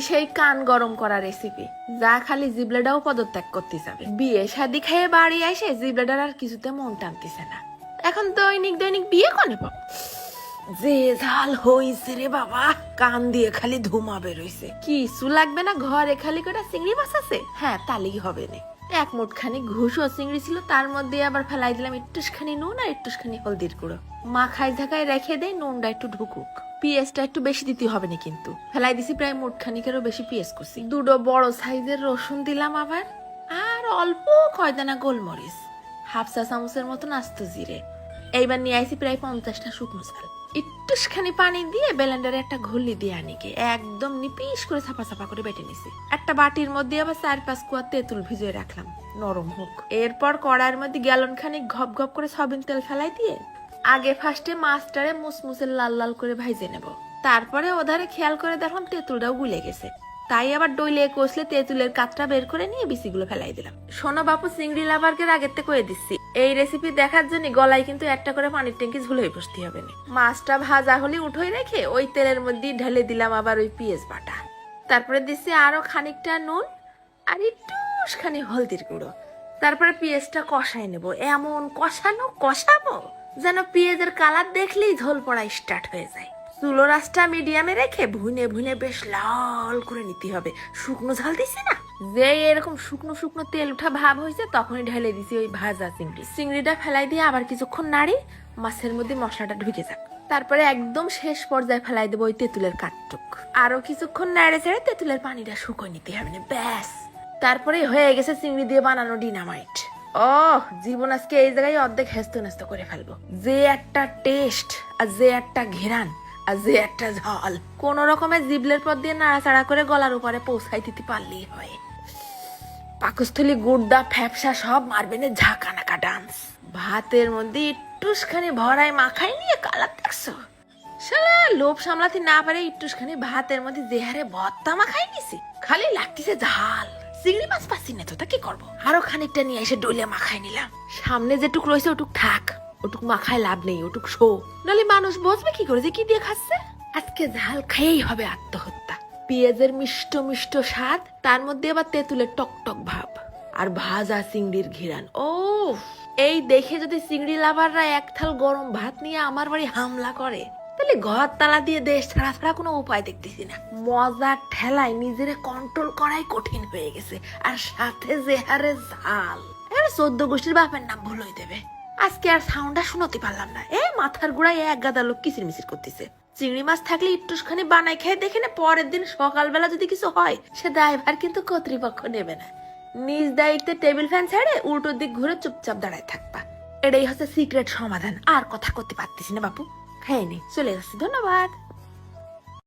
সেই কান গরম করা রেসিপি যা খালি জিবলাটাও পদত্যাগ করতে যাবে। বিয়ে শাদি খেয়ে বাড়ি এসে জিবলাটার আর কিছুতে মন টানতেছে না। এখন দৈনিক দৈনিক বিয়ে কনে পাব? যে ঝাল হইছে রে বাবা কান দিয়ে খালি ধুমা বেরোইছে। কিছু লাগবে না ঘরে খালি করে চিংড়ি মাছ আছে? হ্যাঁ তালি হবে না। এক মুঠখানি ঘুষ ও চিংড়ি ছিল তার মধ্যে আবার ফেলাই দিলাম একটুখানি নুন আর একটুখানি হলদির গুঁড়ো। মাখাই ঝাঁকায় রেখে দেয় নুনটা একটু ঢুকুক। পিঁয়াজটা একটু বেশি দিতে হবে না কিন্তু। ফেলাই দিছি প্রায় মুঠখানিকেরও বেশি পিঁয়াজ করছি। দুটো বড় সাইজের রসুন দিলাম আবার, আর অল্প কয়দানা গোলমরিচ। হাফ চা চামচের মতন আস্ত জিরে। এইবার নিয়ে আইছি প্রায় পঞ্চাশটা শুকনো চাল। একটুখানি পানি দিয়ে ব্লেন্ডারে একটা ঘুলি দিয়ে আনিকে। একদম নিপিস করে ছাপা ছাপা করে বেটে নিছি। একটা বাটির মধ্যে আবার চার পাঁচ কুয়া তেঁতুল ভিজিয়ে রাখলাম, নরম হোক। এরপর কড়াইয়ের মধ্যে গ্যালন খানিক ঘপ ঘপ করে সয়াবিন তেল ফেলাই দিয়ে আগে ফার্স্টে মাছটারে মুসমুসে লাল লাল করে ভাইজে নেব। তারপরে ওধারে খেয়াল করে দেখলাম তেঁতুলটাও গুলে গেছে। তাই আবার ডইলে কষলে তেঁতুলের কাতটা বের করে নিয়ে বিসিগুলো ফেলাই দিলাম। শোনো বাপু, চিংড়ি লাভারকে আগের থেকে কয়ে দিচ্ছি। এই রেসিপি দেখার জন্য গলায় কিন্তু একটা করে পানির ট্যাঙ্কি ঝুলোই বসতে হবে না। মাছটা ভাজা হলে উঠোই রেখে ওই তেলের মধ্যে ঢেলে দিলাম আবার ওই পিঁয়াজ বাটা। তারপরে দিচ্ছি আরও খানিকটা নুন আর একটুখানি হলদির গুঁড়ো। তারপরে পেঁয়াজটা কষাই নেব। এমন কষানো, কষাবো। যেন পেঁয়াজের কালার দেখলেই ঝোল পড়া স্টার্ট হয়ে যায়। চুলো রাসটা মিডিয়ামে রেখে ভুনে ভুনে বেশ লাল করে নিতে হবে। শুকনো ঝাল দিছি না? যে এরকম শুকনো শুকনো তেল উঠা ভাব হয়েছে, তখনই ঢেলে দিছি ওই ভাজা চিংড়ি। চিংড়িটা ফেলাই দিয়ে আবার কিছুক্ষণ নাড়ি, মাছের মধ্যে মশলাটা ঢুকে যাক। তারপরে একদম শেষ পর্যায়ে ফেলাই দেবো ওই তেঁতুলের কাঠটুক। আরও কিছুক্ষণ নাড়ে চেড়ে তেঁতুলের পানিটা শুকোয় নিতে হবে না, ব্যাস। তারপরে হয়ে গেছে চিংড়ি দিয়ে বানানো ডিনামাইট। জীবন আজকে এই জায়গায় অর্ধেক হেস্ত নেস্ত করে ফেলব। যে একটা টেস্ট আর যে একটা ঘেরান আর যে একটা ঝাল, কোন রকমের জিবলের পর দিয়ে নাড়াচাড়া করে গলার উপরে পৌঁছাই দিতে পারলেই হয়। পাকস্থলী গুড্ডা ফ্যাপসা সব মারবে না ঝাঁকা নাকা ডান্স। ভাতের মধ্যে একটুখানি ভরায় মাখাই নিয়ে কালার দেখছ? শালা, লোভ সামলাতে না পারে একটুখানি ভাতের মধ্যে জেহারে ভত্তা মাখাই নিছি। খালি লাগতেছে ঝাল। চিংড়ি মাছ পাচ্ছি না তো, তা কি করব? আরও খানিকটা নিয়ে এসে ডইলে মাখায় নিলাম। সামনে যেটুক রয়েছে ওটুক থাক, ওটুক মাখায় লাভ নেই, ওটুক শো। নাহলে মানুষ বসবে কি করে যে কি দিয়ে খাচ্ছে? আজকে ঝাল খেয়েই হবে আত্মহত্যা। পেঁয়াজের মিষ্ট মিষ্ট স্বাদ, তার মধ্যে আবার তেঁতুলের টক টক ভাব। আর ভাজা চিংড়ির ঘিরান ও এই দেখে যদি চিংড়ি লাভাররা এক থাল গরম ভাত নিয়ে আমার বাড়ি হামলা করে তাহলে ঘর তালা দিয়ে দেশ ছাড়া ছাড়া কোনো উপায় দেখতেছি না। মজার ঠেলায় নিজেরে কন্ট্রোল করাই কঠিন হয়ে গেছে। আর সাথে যে হারে ঝাল এবারে চোদ্দ গোষ্ঠীর বাপের নাম ভুল হয়ে দেবে আজকে আর সাউন্ডটা শুনতে পারলাম না। এ, মাথার গোড়ায় এক গাদা লোক কিচির মিচির করতেছে। চিংড়ি মাছ থাকলে একটুখানি বানাই খেয়ে দেখে না, পরের দিন সকালবেলা যদি কিছু হয়, সে ড্রাইভার কিন্তু কর্তৃপক্ষ নেবে না। নিজ দায়িত্বে টেবিল ফ্যান ছেড়ে উল্টো দিক ঘুরে চুপচাপ দাঁড়ায় থাকবা। এটাই হচ্ছে সিক্রেট সমাধান। আর কথা করতে পারতেছি না বাপু। খাইনি চলে যাচ্ছি ধন্যবাদ।